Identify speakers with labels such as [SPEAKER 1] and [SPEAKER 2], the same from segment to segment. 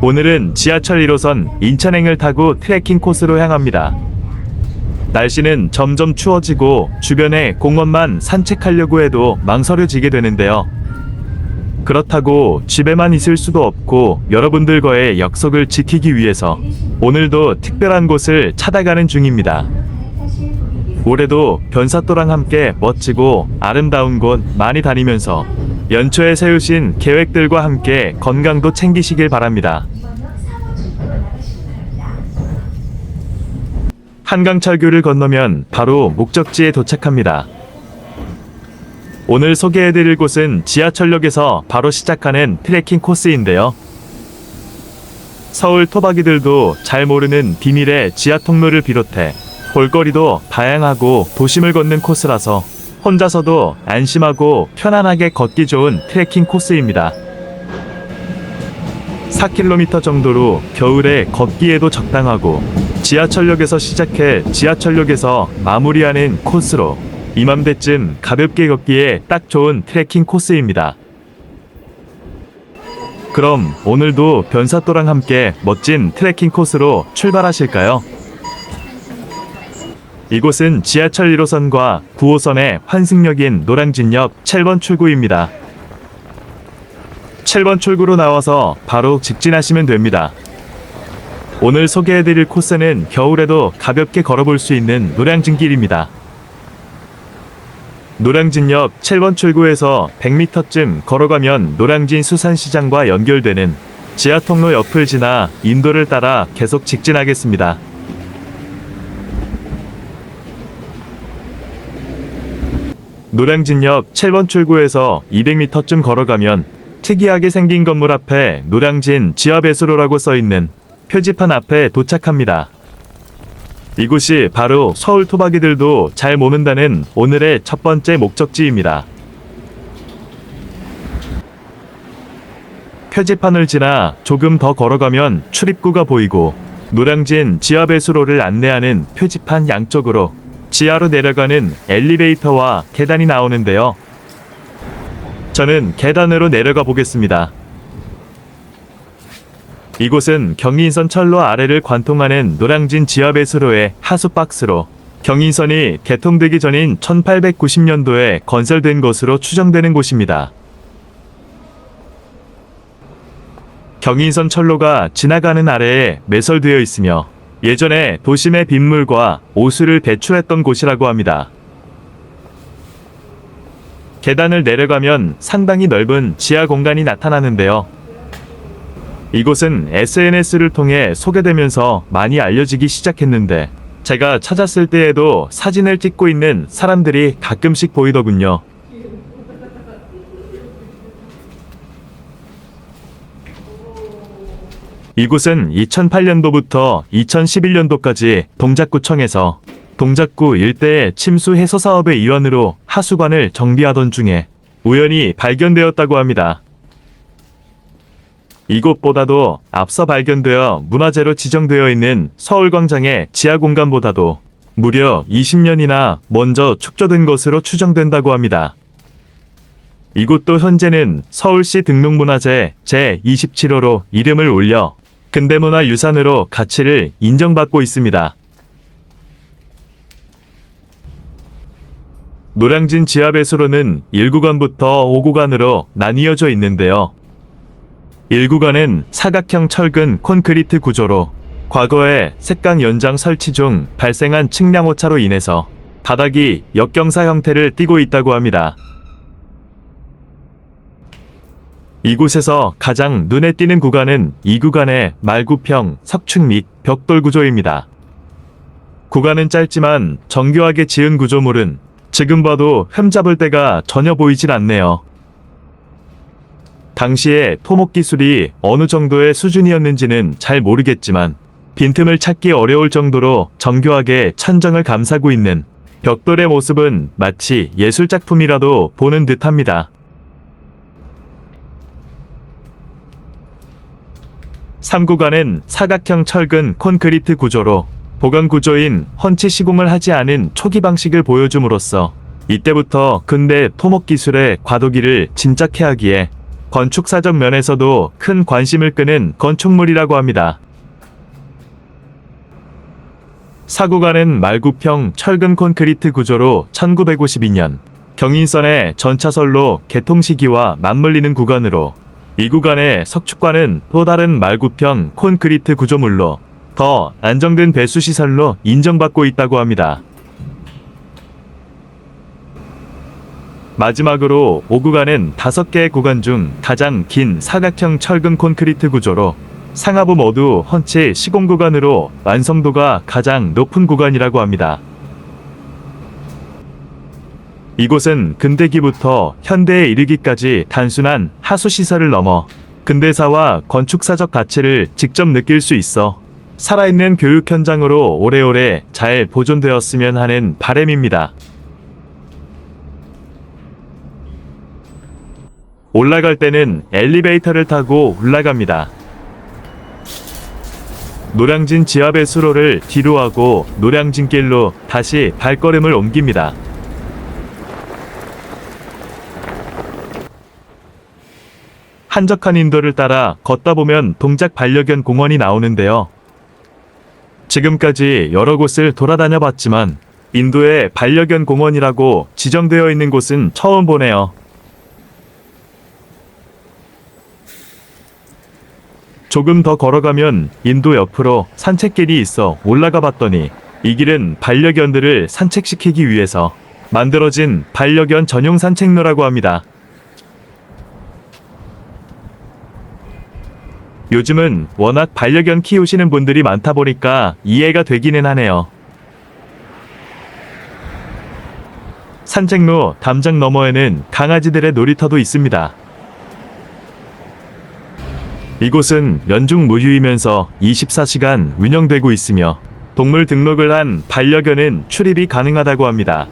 [SPEAKER 1] 오늘은 지하철 1호선 인천행을 타고 트레킹 코스로 향합니다. 날씨는 점점 추워지고 주변에 공원만 산책하려고 해도 망설여지게 되는데요. 그렇다고 집에만 있을 수도 없고 여러분들과의 약속을 지키기 위해서 오늘도 특별한 곳을 찾아가는 중입니다. 올해도 변사또랑 함께 멋지고 아름다운 곳 많이 다니면서 연초에 세우신 계획들과 함께 건강도 챙기시길 바랍니다. 한강철교를 건너면 바로 목적지에 도착합니다. 오늘 소개해드릴 곳은 지하철역에서 바로 시작하는 트레킹 코스인데요. 서울 토박이들도 잘 모르는 비밀의 지하 통로를 비롯해 볼거리도 다양하고 도심을 걷는 코스라서 혼자서도 안심하고 편안하게 걷기 좋은 트레킹 코스입니다. 4km 정도로 겨울에 걷기에도 적당하고 지하철역에서 시작해 지하철역에서 마무리하는 코스로 이맘때쯤 가볍게 걷기에 딱 좋은 트레킹 코스입니다. 그럼 오늘도 변사또랑 함께 멋진 트레킹 코스로 출발하실까요? 이곳은 지하철 1호선과 9호선의 환승역인 노량진역 7번 출구입니다. 7번 출구로 나와서 바로 직진하시면 됩니다. 오늘 소개해드릴 코스는 겨울에도 가볍게 걸어볼 수 있는 노량진길입니다. 노량진역 7번 출구에서 100m쯤 걸어가면 노량진 수산시장과 연결되는 지하통로 옆을 지나 인도를 따라 계속 직진하겠습니다. 노량진역 7번 출구에서 200m쯤 걸어가면 특이하게 생긴 건물 앞에 노량진 지하배수로라고 써있는 표지판 앞에 도착합니다. 이곳이 바로 서울 토박이들도 잘 모른다는 오늘의 첫 번째 목적지입니다. 표지판을 지나 조금 더 걸어가면 출입구가 보이고 노량진 지하배수로를 안내하는 표지판 양쪽으로 지하로 내려가는 엘리베이터와 계단이 나오는데요. 저는 계단으로 내려가 보겠습니다. 이곳은 경인선 철로 아래를 관통하는 노량진 지하배수로의 하수박스로 경인선이 개통되기 전인 1890년도에 건설된 것으로 추정되는 곳입니다. 경인선 철로가 지나가는 아래에 매설되어 있으며 예전에 도심의 빗물과 오수를 배출했던 곳이라고 합니다. 계단을 내려가면 상당히 넓은 지하 공간이 나타나는데요. 이곳은 SNS를 통해 소개되면서 많이 알려지기 시작했는데 제가 찾았을 때에도 사진을 찍고 있는 사람들이 가끔씩 보이더군요. 이곳은 2008년도부터 2011년도까지 동작구청에서 동작구 일대의 침수 해소 사업의 일환으로 하수관을 정비하던 중에 우연히 발견되었다고 합니다. 이곳보다도 앞서 발견되어 문화재로 지정되어 있는 서울광장의 지하 공간보다도 무려 20년이나 먼저 축조된 것으로 추정된다고 합니다. 이곳도 현재는 서울시 등록문화재 제27호로 이름을 올려 근대문화 유산으로 가치를 인정받고 있습니다. 노량진 지하배수로는 1구간부터 5구간으로 나뉘어져 있는데요. 1구간은 사각형 철근 콘크리트 구조로 과거에 색강 연장 설치 중 발생한 측량 오차로 인해서 바닥이 역경사 형태를 띠고 있다고 합니다. 이곳에서 가장 눈에 띄는 구간은 이 구간의 말구평, 석축 및 벽돌 구조입니다. 구간은 짧지만 정교하게 지은 구조물은 지금 봐도 흠잡을 데가 전혀 보이질 않네요. 당시에 토목 기술이 어느 정도의 수준이었는지는 잘 모르겠지만 빈틈을 찾기 어려울 정도로 정교하게 천정을 감싸고 있는 벽돌의 모습은 마치 예술작품이라도 보는 듯합니다. 3구간은 사각형 철근 콘크리트 구조로 보강 구조인 헌치 시공을 하지 않은 초기 방식을 보여줌으로써 이때부터 근대 토목 기술의 과도기를 짐작해 하기에 건축사적 면에서도 큰 관심을 끄는 건축물이라고 합니다. 사구간은 말구평 철근 콘크리트 구조로 1952년 경인선의 전차선로 개통 시기와 맞물리는 구간으로 이 구간의 석축과는 또 다른 말구평 콘크리트 구조물로 더 안정된 배수 시설로 인정받고 있다고 합니다. 마지막으로 5구간은 5개의 구간 중 가장 긴 사각형 철근 콘크리트 구조로 상하부 모두 헌치 시공 구간으로 완성도가 가장 높은 구간이라고 합니다. 이곳은 근대기부터 현대에 이르기까지 단순한 하수시설을 넘어 근대사와 건축사적 가치를 직접 느낄 수 있어 살아있는 교육 현장으로 오래오래 잘 보존되었으면 하는 바램입니다. 올라갈 때는 엘리베이터를 타고 올라갑니다. 노량진 지하배 수로를 뒤로 하고 노량진 길로 다시 발걸음을 옮깁니다. 한적한 인도를 따라 걷다 보면 동작 반려견 공원이 나오는데요. 지금까지 여러 곳을 돌아다녀 봤지만 인도에 반려견 공원이라고 지정되어 있는 곳은 처음 보네요. 조금 더 걸어가면 인도 옆으로 산책길이 있어 올라가 봤더니 이 길은 반려견들을 산책시키기 위해서 만들어진 반려견 전용 산책로라고 합니다. 요즘은 워낙 반려견 키우시는 분들이 많다 보니까 이해가 되기는 하네요. 산책로 담장 너머에는 강아지들의 놀이터도 있습니다. 이곳은 연중 무휴이면서 24시간 운영되고 있으며 동물 등록을 한 반려견은 출입이 가능하다고 합니다.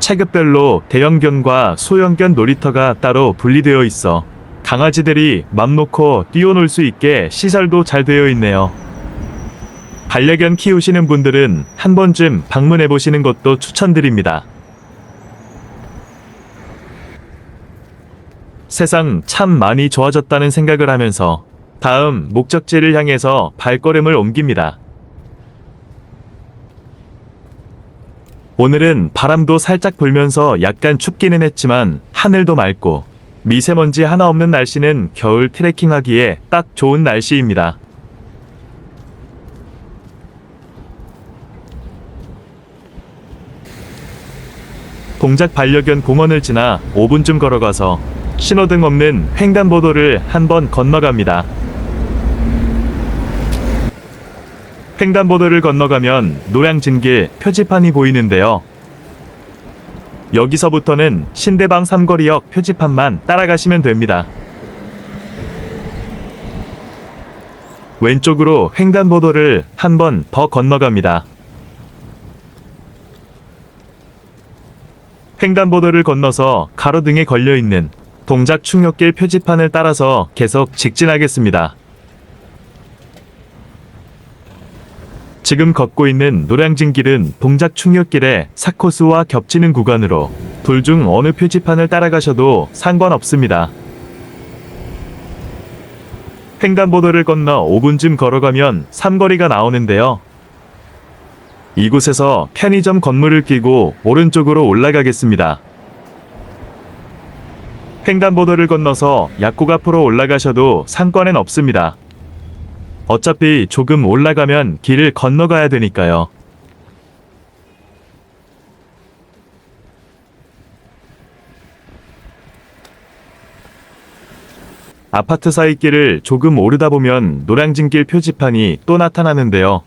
[SPEAKER 1] 체급별로 대형견과 소형견 놀이터가 따로 분리되어 있어 강아지들이 맘 놓고 뛰어놀 수 있게 시설도 잘 되어 있네요. 반려견 키우시는 분들은 한 번쯤 방문해 보시는 것도 추천드립니다. 세상 참 많이 좋아졌다는 생각을 하면서 다음 목적지를 향해서 발걸음을 옮깁니다. 오늘은 바람도 살짝 불면서 약간 춥기는 했지만 하늘도 맑고 미세먼지 하나 없는 날씨는 겨울 트레킹하기에 딱 좋은 날씨입니다. 동작 반려견 공원을 지나 5분쯤 걸어가서 신호등 없는 횡단보도를 한번 건너갑니다. 횡단보도를 건너가면 노량진길 표지판이 보이는데요. 여기서부터는 신대방 삼거리역 표지판만 따라가시면 됩니다. 왼쪽으로 횡단보도를 한 번 더 건너갑니다. 횡단보도를 건너서 가로등에 걸려있는 동작 충격길 표지판을 따라서 계속 직진하겠습니다. 지금 걷고 있는 노량진 길은 동작 충격길의 사코스와 겹치는 구간으로 둘 중 어느 표지판을 따라가셔도 상관없습니다. 횡단보도를 건너 5분쯤 걸어가면 삼거리가 나오는데요. 이곳에서 편의점 건물을 끼고 오른쪽으로 올라가겠습니다. 횡단보도를 건너서 약국 앞으로 올라가셔도 상관은 없습니다. 어차피 조금 올라가면 길을 건너가야 되니까요. 아파트 사이 길을 조금 오르다 보면 노량진길 표지판이 또 나타나는데요.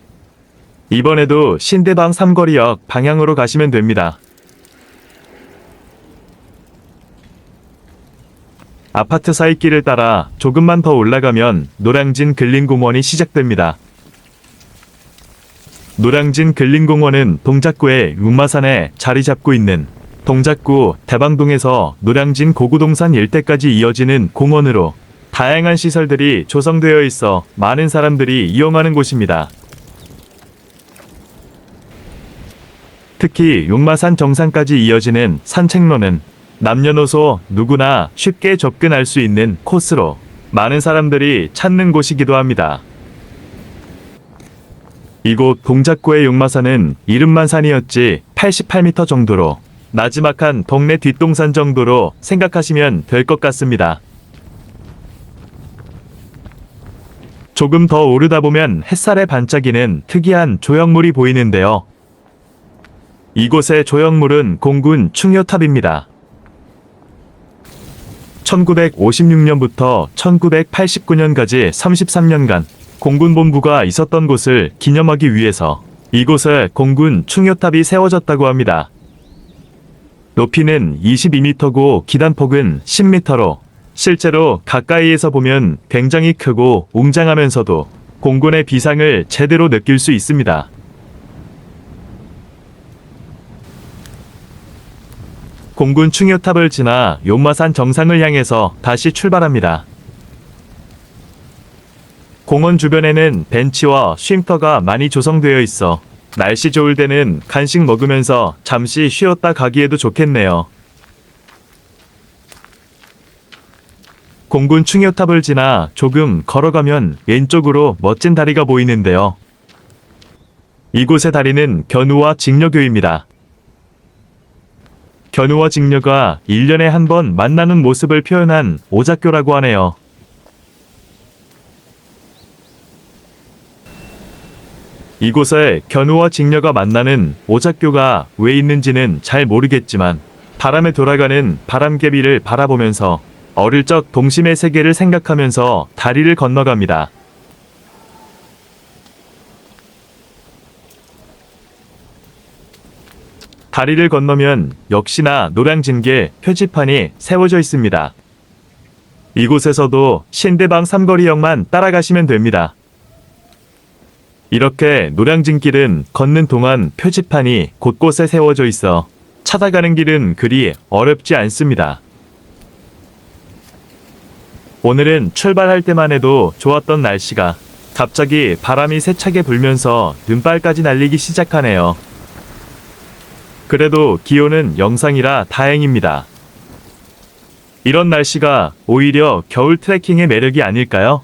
[SPEAKER 1] 이번에도 신대방 삼거리역 방향으로 가시면 됩니다. 아파트 사이 길을 따라 조금만 더 올라가면 노량진 근린공원이 시작됩니다. 노량진 근린공원은 동작구의 육마산에 자리 잡고 있는 동작구 대방동에서 노량진 고구동산 일대까지 이어지는 공원으로 다양한 시설들이 조성되어 있어 많은 사람들이 이용하는 곳입니다. 특히 용마산 정상까지 이어지는 산책로는 남녀노소 누구나 쉽게 접근할 수 있는 코스로 많은 사람들이 찾는 곳이기도 합니다. 이곳 동작구의 용마산은 이름만 산이었지 88m 정도로 나지막한 동네 뒷동산 정도로 생각하시면 될 것 같습니다. 조금 더 오르다 보면 햇살에 반짝이는 특이한 조형물이 보이는데요. 이곳의 조형물은 공군 충효탑입니다. 1956년부터 1989년까지 33년간 공군 본부가 있었던 곳을 기념하기 위해서 이곳에 공군 충효탑이 세워졌다고 합니다. 높이는 22m고 기단폭은 10m로 실제로 가까이에서 보면 굉장히 크고 웅장하면서도 공군의 비상을 제대로 느낄 수 있습니다. 공군 충효탑을 지나 용마산 정상을 향해서 다시 출발합니다. 공원 주변에는 벤치와 쉼터가 많이 조성되어 있어 날씨 좋을 때는 간식 먹으면서 잠시 쉬었다 가기에도 좋겠네요. 공군 충효탑을 지나 조금 걸어가면 왼쪽으로 멋진 다리가 보이는데요. 이곳의 다리는 견우와 직녀교입니다. 견우와 직녀가 1년에 한 번 만나는 모습을 표현한 오작교라고 하네요. 이곳에 견우와 직녀가 만나는 오작교가 왜 있는지는 잘 모르겠지만 바람에 돌아가는 바람개비를 바라보면서 어릴 적 동심의 세계를 생각하면서 다리를 건너갑니다. 다리를 건너면 역시나 노량진계 표지판이 세워져 있습니다. 이곳에서도 신대방 삼거리역만 따라가시면 됩니다. 이렇게 노량진길은 걷는 동안 표지판이 곳곳에 세워져 있어 찾아가는 길은 그리 어렵지 않습니다. 오늘은 출발할 때만 해도 좋았던 날씨가 갑자기 바람이 세차게 불면서 눈발까지 날리기 시작하네요. 그래도 기온은 영상이라 다행입니다. 이런 날씨가 오히려 겨울 트레킹의 매력이 아닐까요?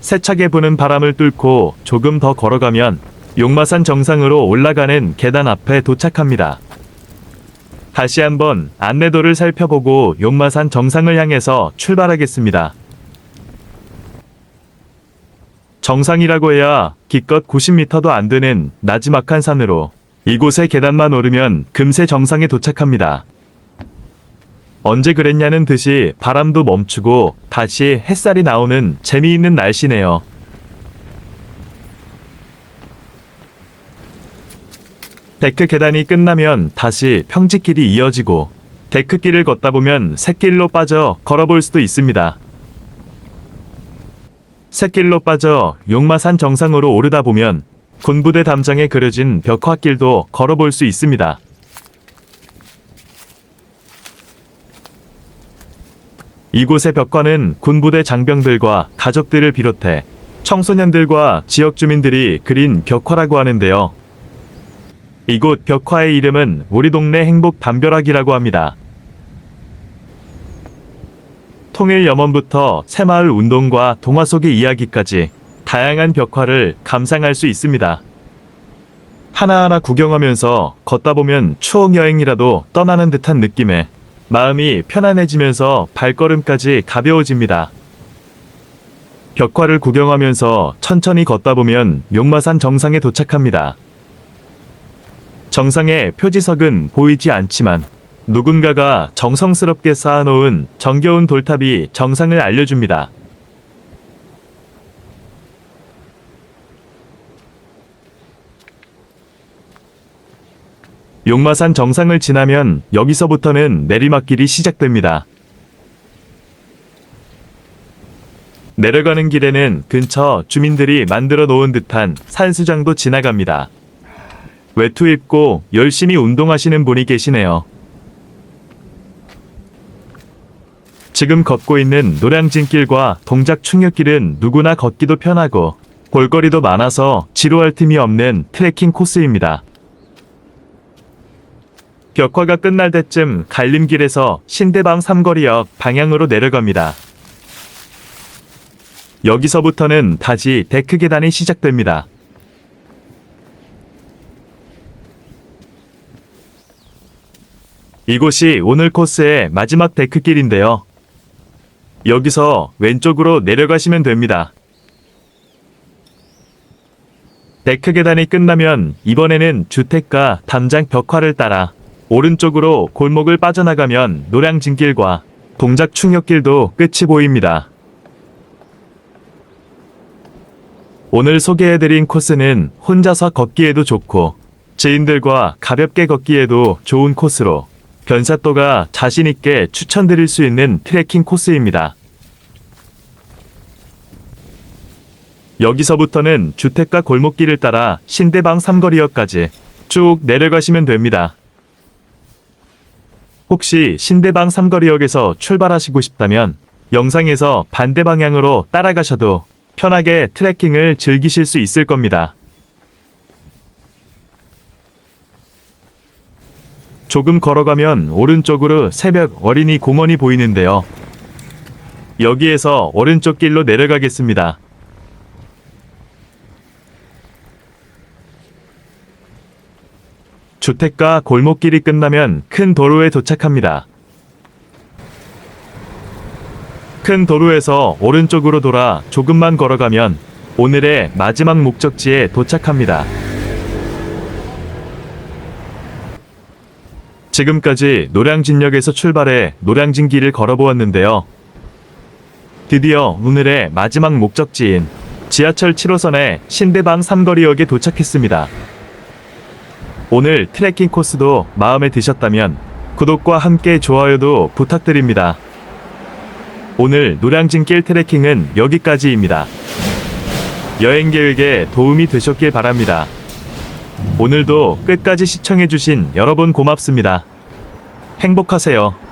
[SPEAKER 1] 세차게 부는 바람을 뚫고 조금 더 걸어가면 용마산 정상으로 올라가는 계단 앞에 도착합니다. 다시 한번 안내도를 살펴보고 용마산 정상을 향해서 출발하겠습니다. 정상이라고 해야 기껏 90m도 안 되는 나지막한 산으로 이곳의 계단만 오르면 금세 정상에 도착합니다. 언제 그랬냐는 듯이 바람도 멈추고 다시 햇살이 나오는 재미있는 날씨네요. 데크 계단이 끝나면 다시 평지길이 이어지고 데크길을 걷다 보면 샛길로 빠져 걸어볼 수도 있습니다. 샛길로 빠져 용마산 정상으로 오르다 보면 군부대 담장에 그려진 벽화길도 걸어볼 수 있습니다. 이곳의 벽화는 군부대 장병들과 가족들을 비롯해 청소년들과 지역 주민들이 그린 벽화라고 하는데요. 이곳 벽화의 이름은 우리 동네 행복 담벼락이라고 합니다. 통일 염원부터 새마을 운동과 동화 속의 이야기까지 다양한 벽화를 감상할 수 있습니다. 하나하나 구경하면서 걷다 보면 추억 여행이라도 떠나는 듯한 느낌에 마음이 편안해지면서 발걸음까지 가벼워집니다. 벽화를 구경하면서 천천히 걷다 보면 용마산 정상에 도착합니다. 정상의 표지석은 보이지 않지만 누군가가 정성스럽게 쌓아놓은 정겨운 돌탑이 정상을 알려줍니다. 용마산 정상을 지나면 여기서부터는 내리막길이 시작됩니다. 내려가는 길에는 근처 주민들이 만들어 놓은 듯한 산수장도 지나갑니다. 외투 입고 열심히 운동하시는 분이 계시네요. 지금 걷고 있는 노량진길과 동작 충격길은 누구나 걷기도 편하고 볼거리도 많아서 지루할 틈이 없는 트레킹 코스입니다. 벽화가 끝날 때쯤 갈림길에서 신대방 삼거리역 방향으로 내려갑니다. 여기서부터는 다시 데크 계단이 시작됩니다. 이곳이 오늘 코스의 마지막 데크길인데요. 여기서 왼쪽으로 내려가시면 됩니다. 데크 계단이 끝나면 이번에는 주택가 담장 벽화를 따라 오른쪽으로 골목을 빠져나가면 노량진길과 동작 충역길도 끝이 보입니다. 오늘 소개해드린 코스는 혼자서 걷기에도 좋고 지인들과 가볍게 걷기에도 좋은 코스로 변사또가 자신있게 추천드릴 수 있는 트레킹 코스입니다. 여기서부터는 주택가 골목길을 따라 신대방 삼거리역까지 쭉 내려가시면 됩니다. 혹시 신대방 삼거리역에서 출발하시고 싶다면 영상에서 반대 방향으로 따라가셔도 편하게 트레킹을 즐기실 수 있을 겁니다. 조금 걸어가면 오른쪽으로 새벽 어린이 공원이 보이는데요. 여기에서 오른쪽 길로 내려가겠습니다. 주택가 골목길이 끝나면 큰 도로에 도착합니다. 큰 도로에서 오른쪽으로 돌아 조금만 걸어가면 오늘의 마지막 목적지에 도착합니다. 지금까지 노량진역에서 출발해 노량진길을 걸어보았는데요. 드디어 오늘의 마지막 목적지인 지하철 7호선의 신대방 삼거리역에 도착했습니다. 오늘 트레킹 코스도 마음에 드셨다면 구독과 함께 좋아요도 부탁드립니다. 오늘 노량진길 트레킹은 여기까지입니다. 여행 계획에 도움이 되셨길 바랍니다. 오늘도 끝까지 시청해주신 여러분 고맙습니다. 행복하세요.